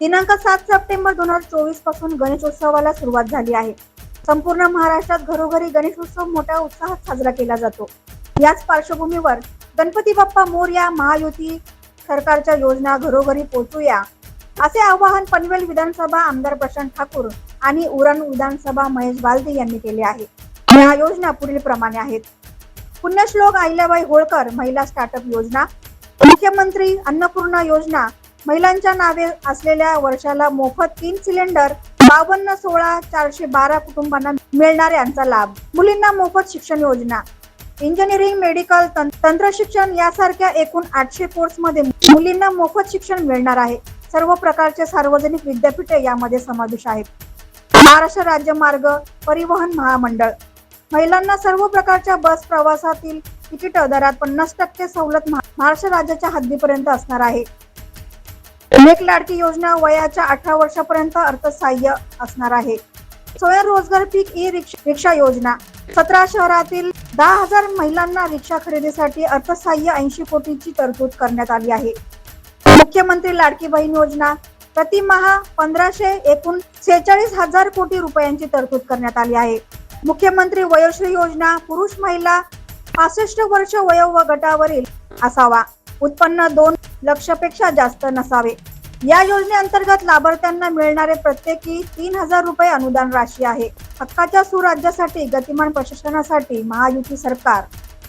दिनांक सात सप्टेंबर दोन हजार चोवीसपासून गणेशोत्सवाला सुरुवात झाली आहे. संपूर्ण महाराष्ट्रात घरोघरी गणेशोत्सव मोठ्या उत्साहात साजरा केला जातो. याच पार्श्वभूमीवर गणपती बाप्पा मोरया महायुती सरकारच्या योजना घरोघरी पोहोचूया असे आवाहन पनवेल विधानसभा आमदार प्रशांत ठाकूर आणि उरण विधानसभा महेश बालदे यांनी केले आहे. या योजना पुढील प्रमाणे आहेत. पुण्यश्लोक अहिल्याबाई होळकर महिला स्टार्टअप योजना मुख्यमंत्री अन्नपूर्णा योजना महिलांच्या नावे असलेल्या वर्षाला मोफत तीन सिलेंडर बावन्न सोळा चारशे बारा कुटुंबांना मिळणार यांचा लाभ. मुलींना मोफत शिक्षण योजना. इंजिनिअरिंग मेडिकल तंत्र शिक्षण यासारख्या एकूण आठशे कोर्समध्ये मुलींना मोफत शिक्षण मिळणार आहे. सर्व प्रकारचे सार्वजनिक विद्यापीठे यामध्ये समावेश आहेत. महाराष्ट्र राज्य मार्ग परिवहन महामंडळ. महिलांना सर्व प्रकारच्या बस प्रवासातील तिकीट दरात पन्नास टक्के सवलत महाराष्ट्र राज्याच्या हद्दीपर्यंत असणार आहे. लेख लाडकी योजना वयाच्या अठरा वर्षापर्यंत अर्थसहाय्य असणार आहे. स्वयंरोजगार पीक ई रिक्षा रिक्षा योजना. सतरा शहरातील दहा हजार महिलांना रिक्षा खरेदीसाठी अर्थसहाय्य ऐंशी कोटीची तरतूद करण्यात आली आहे. मुख्यमंत्री लाडकी बहीण योजना. प्रतिमहा पंधराशे एकूण सेहेचाळीस हजार कोटी रुपयांची तरतूद करण्यात आली आहे. मुख्यमंत्री वयोश्री योजना. पुरुष महिला पासष्ट वर्ष वयो गटावरील असावा. उत्पन्न दोन लक्षपेक्षा जास्त नसावे. या योजनेअंतर्गत लाभार्थ्यांना मिळणारे प्रत्येकी तीन हजार रुपये अनुदान राशी आहे. हक्काच्या सुराज्यासाठी गतिमान प्रशासनासाठी महायुती सरकार.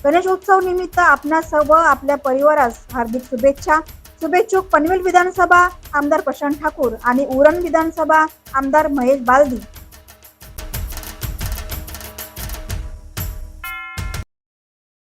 गणेशोत्सव निमित्त आपल्या सर्व आपल्या परिवारास हार्दिक शुभेच्छा. शुभेच्छुक पनवेल विधानसभा आमदार प्रशांत ठाकूर आणि उरण विधानसभा आमदार महेश बालदी.